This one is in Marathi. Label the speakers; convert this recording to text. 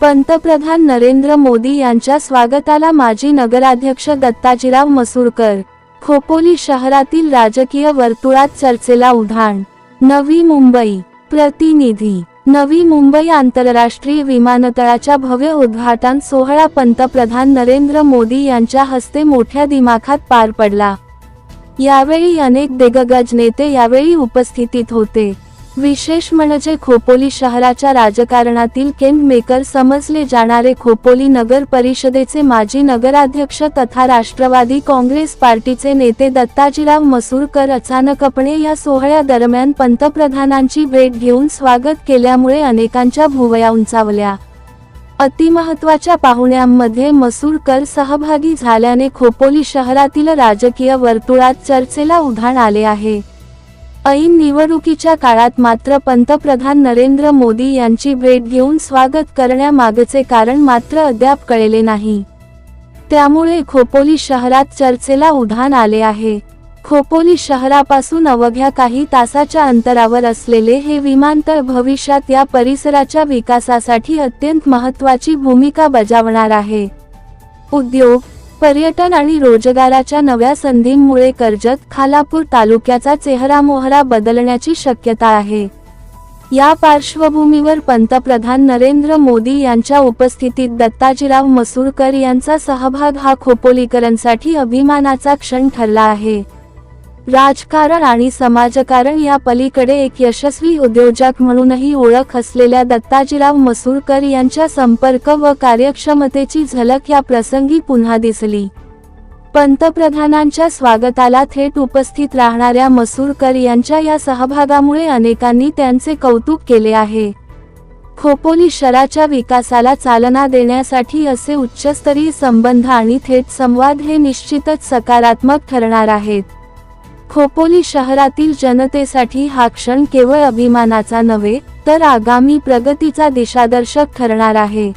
Speaker 1: पंतप्रधान नरेंद्र मोदी यांच्या स्वागताला माजी नगराध्यक्ष दत्ताजीराव मसूरकर. खोपोली शहरातील राजकीय वर्तुळात चर्चेला उधाण. नवी मुंबई. प्रतिनिधी. नवी मुंबई आंतरराष्ट्रीय विमानतळाच्या भव्य उद्घाटन सोहळा पंतप्रधान नरेंद्र मोदी यांच्या हस्ते मोठ्या दिमाखात पार पडला. यावेळी अनेक दिग्गज नेते यावेळी उपस्थितीत होते. विशेष म्हणजे खोपोली शहराच्या राजकारणातील किंग मेकर समजले जाणारे खोपोली नगर परिषदेचे माजी नगराध्यक्ष तथा राष्ट्रवादी काँग्रेस पार्टीचे नेते दत्ताजीराव मसूरकर अचानकपणे या सोहळ्यादरम्यान पंतप्रधानांची भेट घेऊन स्वागत केल्यामुळे अनेकांच्या भुवया उंचावल्या. अतिमहत्वाच्या पाहुण्यांमध्ये मसूरकर सहभागी झाल्याने खोपोली शहरातील राजकीय वर्तुळात चर्चेला उधाण आले आहे. ऐन निवडणुकीच्या काळात मात्र पंतप्रधान नरेंद्र मोदी यांची भेट घेऊन स्वागत करण्यामागचे कारण मात्र अद्याप कळले नाही. त्यामुळे खोपोली शहरात चर्चेला उधाण आले आहे. खोपोली शहरापासून अवघ्या काही तासाच्या अंतरावर असलेले हे विमानतळ भविष्यात या परिसराच्या विकासासाठी अत्यंत महत्त्वाची भूमिका बजावणार आहे. उद्योग पर्यटन आणि रोजगाराच्या नव्या संधींमुळे कर्जत खालापूर तालुक्याचा चेहरा मोहरा बदलण्याची शक्यता आहे. या पार्श्वभूमीवर पंतप्रधान नरेंद्र मोदी यांच्या उपस्थितीत दत्ताजीराव मसूरकर यांचा सहभाग हा खोपोलीकरांसाठी अभिमानाचा क्षण ठरला आहे. राजकारण आणि समाजकारण या पलीकडे एक यशस्वी उद्योजक म्हणूनही ओळख असलेल्या दत्ताजीराव मसूरकर यांच्या संपर्क व कार्यक्षमतेची झलक या प्रसंगी पुन्हा दिसली. पंतप्रधानांच्या स्वागताला थेट उपस्थित राहणाऱ्या मसूरकर यांच्या या सहभागामुळे अनेकांनी त्यांचे कौतुक केले आहे. खोपोली शहराच्या विकासाला चालना देण्यासाठी असे उच्चस्तरीय संबंध आणि थेट संवाद हे निश्चितच सकारात्मक ठरणार आहेत. खोपोली शहरातील जनतेसाठी हा क्षण केवळ अभिमानाचा नव्हे तर आगामी प्रगतीचा दिशादर्शक ठरणार आहे.